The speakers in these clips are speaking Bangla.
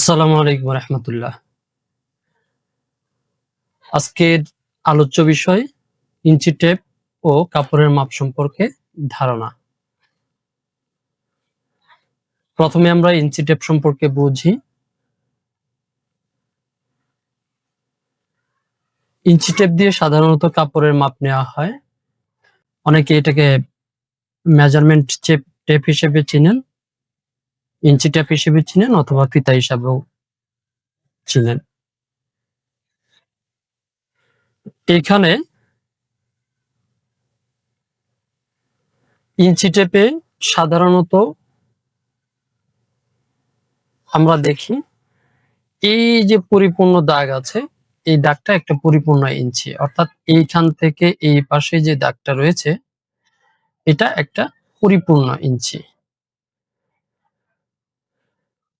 আসসালামু আলাইকুম রহমতুল্লাহ। আজকের আলোচ্য বিষয় ইঞ্চি টেপ ও কাপড়ের মাপ সম্পর্কে ধারণা। প্রথমে আমরা ইঞ্চি টেপ সম্পর্কে বুঝি। ইঞ্চি টেপ দিয়ে সাধারণত কাপড়ের মাপ নেওয়া হয়। অনেকে এটাকে মেজারমেন্ট চেপ টেপ হিসেবে চিনেন। ইঞ্চি হিসেবে চিনেন অথবা ফিতা হিসাবেও ছিলেন। এখানে ইঞ্চি সাধারণত আমরা দেখি, এই যে পরিপূর্ণ দাগ আছে, এই দাগটা একটা পরিপূর্ণ ইঞ্চি। অর্থাৎ এইখান থেকে এই পাশে যে দাগটা রয়েছে, এটা একটা পরিপূর্ণ ইঞ্চি।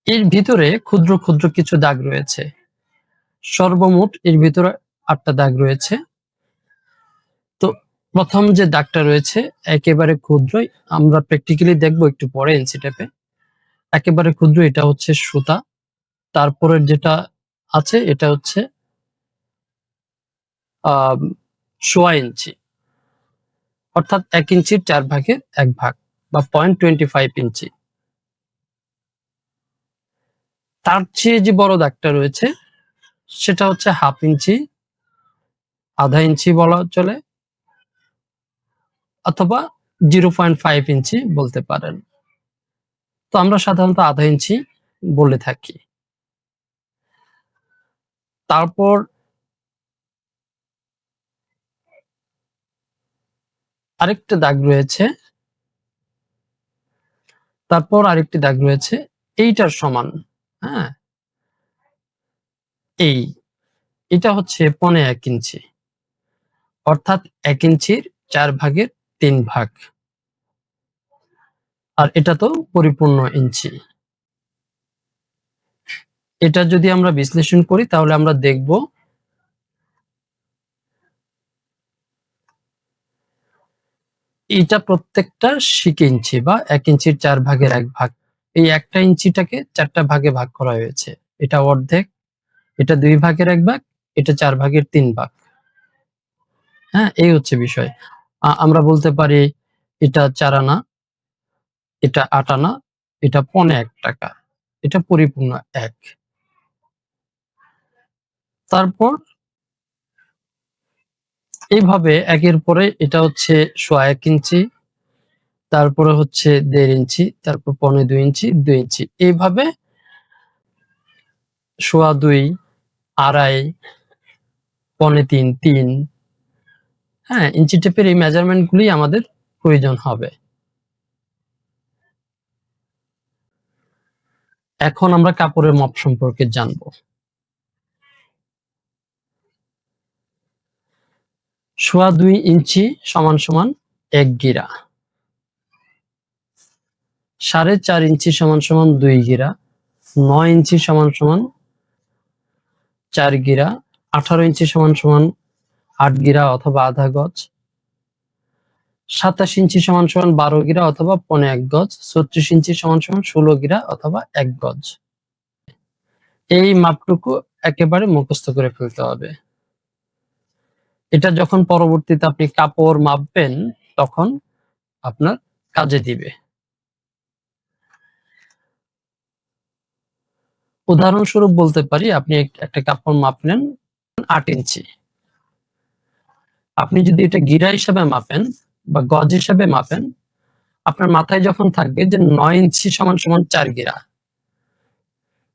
এর ভিতরে ক্ষুদ্র ক্ষুদ্র কিছু দাগ রয়েছে। সর্বমোট এর ভিতরে আটটা দাগ রয়েছে। তো প্রথম যে দাগটা রয়েছে, একেবারে ক্ষুদ্র, আমরা প্র্যাকটিক্যালি দেখব একটু পরে এনসি টেপে একেবারে ক্ষুদ্র, এটা হচ্ছে সুতা। তারপরের যেটা আছে, এটা হচ্ছে সোয়া ইঞ্চি অর্থাৎ এক ইঞ্চির চার ভাগের এক ভাগ বা পয়েন্ট টোয়েন্টি ফাইভ ইঞ্চি তার চেয়ে যে বড় দাগটা রয়েছে, সেটা হচ্ছে হাফ ইঞ্চি, আধা ইঞ্চি বলা চলে, অথবা জিরো পয়েন্ট ফাইভ ইঞ্চি বলতে পারেন। তো আমরা সাধারণত আধা ইঞ্চি বলে থাকি। তারপর আরেকটা দাগ রয়েছে। তারপর আরেকটি দাগ রয়েছে, এইটার সমান। হ্যাঁ? এই, এটা হচ্ছে পনে এক ইঞ্চি। অর্থাৎ এক ইঞ্চির চার ভাগের তিন ভাগ। আর এটা তো পরিপূর্ণ ইঞ্চি। এটা যদি আমরা বিশ্লেষণ করি, তাহলে আমরা দেখব এটা প্রত্যেকটা শিক ইঞ্চি বা এক ইঞ্চির চার ভাগের এক ভাগ। এই একটা ইঞ্চিটাকে চারটা ভাগে ভাগ করা হয়েছে। এটা অর্ধেক, এটা দুই ভাগের এক ভাগ, এটা চার ভাগের তিন ভাগ। হ্যাঁ এই হচ্ছে বিষয়। আমরা বলতে পারি এটা চার আনা, এটা আট আনা, এটা পনে এক টাকা। এটা পরিপূর্ণ এক। তারপর এইভাবে একের পরে এটা হচ্ছে সোয়া এক ইঞ্চি তারপরে হচ্ছে দেড় ইঞ্চি, তারপর পনে দুই ইঞ্চি দুই ইঞ্চি। এইভাবে সোয়া দুই, আড়াই, পনে তিন তিন হ্যাঁ ইঞ্চি টেপের এই মেজারমেন্ট গুলি আমাদের প্রয়োজন হবে। এখন আমরা কাপড়ের মাপ সম্পর্কে জানব। সোয়া দুই ইঞ্চি সমান সমান এক গিরা। সাড়ে চার ইঞ্চি সমান সমান দুই গিরা, নয় ইঞ্চি সমান সমান চার গিরা, আঠারো ইঞ্চি সমান সমান আট গিরা অথবা আধা গজ, সাতাশ ইঞ্চি সমান সমান বারো গিরা অথবা পনে এক গজ ছত্রিশ ইঞ্চি সমান সমান ষোলো গিরা অথবা এক গজ। এই মাপটুকু একেবারে মুখস্থ করে ফেলতে হবে। এটা যখন পরবর্তীতে আপনি কাপড় মাপবেন, তখন আপনার কাজে দিবে। উদাহরণস্বরূপ বলতে পারি, আপনি এক- একটা কাপড় মাপলেন আট ইঞ্চি। আপনি যদি এটা গিরা হিসাবে মাপেন বা গজ হিসাবে মাপেন, আপনার মাথায় যখন থাকবে যে নয় ইঞ্চি সমান সমান চার গিরা,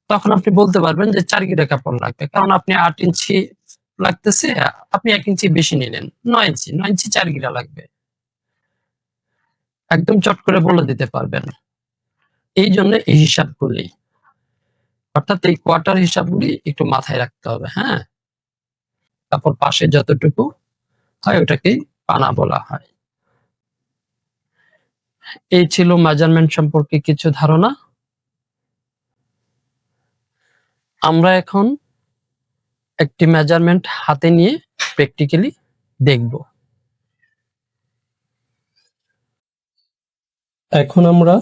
তখন আপনি বলতে পারবেন যে চার গিরা কাপড় লাগবে। কারণ আপনি আট ইঞ্চি লাগতেছে, আপনি এক ইঞ্চি বেশি নিলেন, নয় ইঞ্চি নয় ইঞ্চি চার গিরা লাগবে। একদম চট করে বলে দিতে পারবেন। এই জন্য এই হিসাবগুলি অর্থাৎ এই কোয়ার্টার হিসাবগুলি একটু মাথায় রাখতে হবে হ্যাঁ? তারপর পাশে যতটুকু হয় ওটাকেই পানা বলা হয়। এই ছিল মেজারমেন্ট সম্পর্কে কিছু ধারণা। আমরা এখন একটি মেজারমেন্ট হাতে নিয়ে প্র্যাকটিক্যালি দেখব। এখন আমরা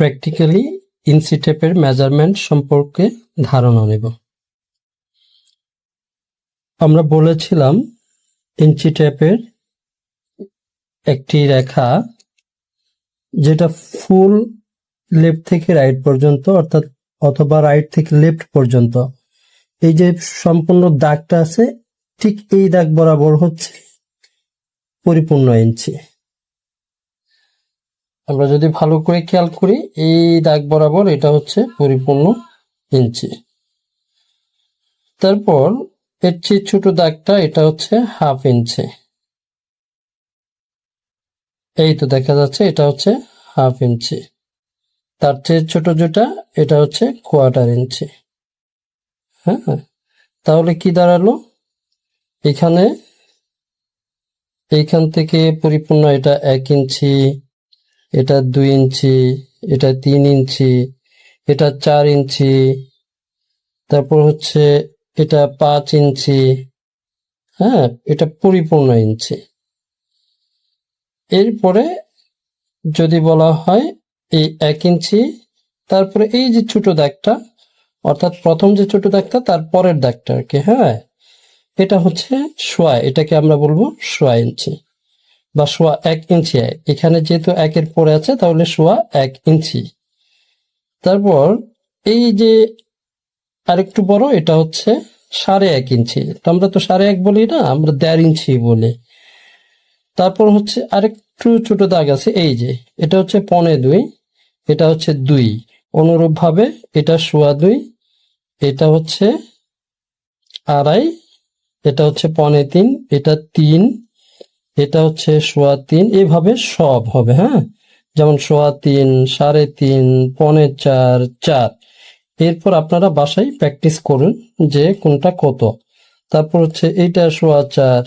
প্র্যাকটিক্যালি ইঞ্চি মেজারমেন্ট সম্পর্কে ধারণা নেব। আমরা বলেছিলাম ইঞ্চি একটি রেখা যেটা ফুল লেফট থেকে রাইট পর্যন্ত অর্থাৎ অথবা রাইট থেকে লেফট পর্যন্ত। এই যে সম্পূর্ণ দাগটা আছে, ঠিক এই দাগ বরাবর হচ্ছে পরিপূর্ণ ইঞ্চি। আমরা যদি ভালো করে খেয়াল করি, এই দাগ বরাবর এটা হচ্ছে পরিপূর্ণ ইঞ্চি। তারপর এর চেয়ে ছোট দাগটা এটা হচ্ছে হাফ ইঞ্চি। এই তো দেখা যাচ্ছে এটা হচ্ছে হাফ ইঞ্চি। তার চেয়ে ছোট যেটা, এটা হচ্ছে কোয়ার্টার ইঞ্চি। হ্যাঁ তাহলে কি দাঁড়াল? এখানে, এইখান থেকে পরিপূর্ণ এটা এক ইঞ্চি। এটা দুই ইঞ্চি, এটা তিন ইঞ্চি, এটা চার ইঞ্চি, তারপর হচ্ছে এটা পাঁচ ইঞ্চি হ্যাঁ এটা পরিপূর্ণ ইঞ্চি। এরপরে যদি বলা হয় এই এক ইঞ্চি, তারপরে এই যে ছোট দাগটা, অর্থাৎ প্রথম যে ছোট দাগটা, তার পরের দাগটা আর কি হ্যাঁ এটা হচ্ছে সোয়া, এটাকে আমরা বলব সোয়া ইঞ্চি। বা সোয়া এক ইঞ্চি এখানে যেহেতু একের পরে আছে, তাহলে সোয়া এক ইঞ্চি। তারপর এই যে আরেকটু বড়, এটা হচ্ছে সাড়ে এক ইঞ্চি। আমরা তো সাড়ে এক বলি না, আমরা দেড় ইঞ্চি বলি। তারপর হচ্ছে আরেকটু ছোট দাগ আছে, এই যে, এটা হচ্ছে পনে দুই, এটা হচ্ছে দুই। অনুরূপ ভাবে এটা সোয়া দুই, এটা হচ্ছে আড়াই, এটা হচ্ছে পনে তিন, এটা তিন এটা হচ্ছে সোয়া তিন, এভাবে সব হবে হ্যাঁ? যেমন সোয়া তিন, সাড়ে তিন, পনে চার চার। এরপর আপনারা বাসায় প্র্যাকটিস করুন যে কোনটা কত। তারপর হচ্ছে এইটা সোয়া চার,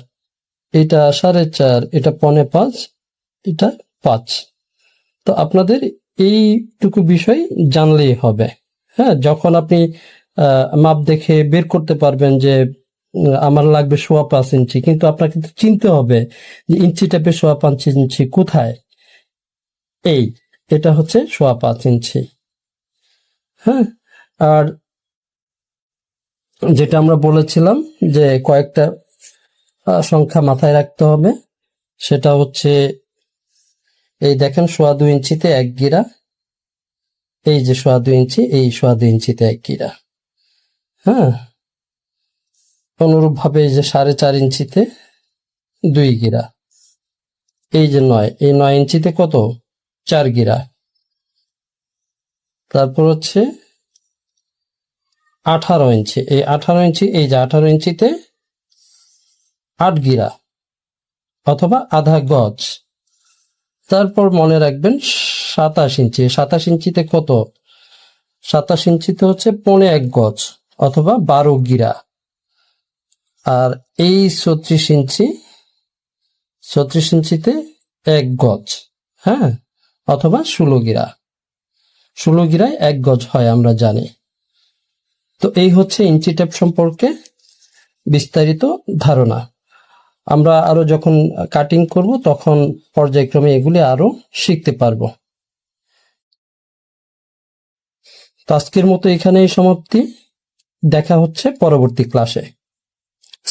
এটা সাড়ে চার, এটা পনে পাঁচ, এটা পাঁচ। তো আপনাদের এইটুকু বিষয় জানলেই হবে হ্যাঁ? যখন আপনি মাপ দেখে বের করতে পারবেন যে আমার লাগবে সোয়া পাঁচ ইঞ্চি। কিন্তু আপনাকে চিনতে হবে যে ইঞ্চি টাইপে সোয়া পাঁচ ইঞ্চি কোথায়? এই, এটা হচ্ছে সোয়া পাঁচ ইঞ্চি। হ্যাঁ? আর যেটা আমরা বলেছিলাম যে কয়েকটা সংখ্যা মাথায় রাখতে হবে, সেটা হচ্ছে, এই দেখেন সোয়া দুই ইঞ্চিতে এক গিরা, এই যে সোয়া দুই ইঞ্চি, এই সোয়া দুই ইঞ্চিতে এক গিরা। হ্যাঁ? অনুরূপ ভাবে এই যে সাড়ে চার ইঞ্চিতে দুই গিরা। এই যে নয়, এই নয় ইঞ্চিতে কত? চার গিরা। তারপর হচ্ছে আঠারো ইঞ্চি। এই আঠারো ইঞ্চি, এই যে আঠারো ইঞ্চিতে আট গিরা অথবা আধা গজ। তারপর মনে রাখবেন সাতাশ ইঞ্চি। সাতাশ ইঞ্চিতে কত? সাতাশ ইঞ্চিতে হচ্ছে পনে এক গজ অথবা বারো গিরা। আর এই ছত্রিশ ইঞ্চি, ছত্রিশ ইঞ্চিতে এক গজ হ্যাঁ? অথবা ষোলো গিরা। ষোলো গিরায় এক গজ হয়, আমরা জানি। তো এই হচ্ছে ইঞ্চি টেপ সম্পর্কে বিস্তারিত ধারণা। আমরা আরও যখন কাটিং করব, তখন পর্যায়ক্রমে এগুলি আরও শিখতে পারব। তো আজকের মতো এখানেই সমাপ্তি। দেখা হচ্ছে পরবর্তী ক্লাসে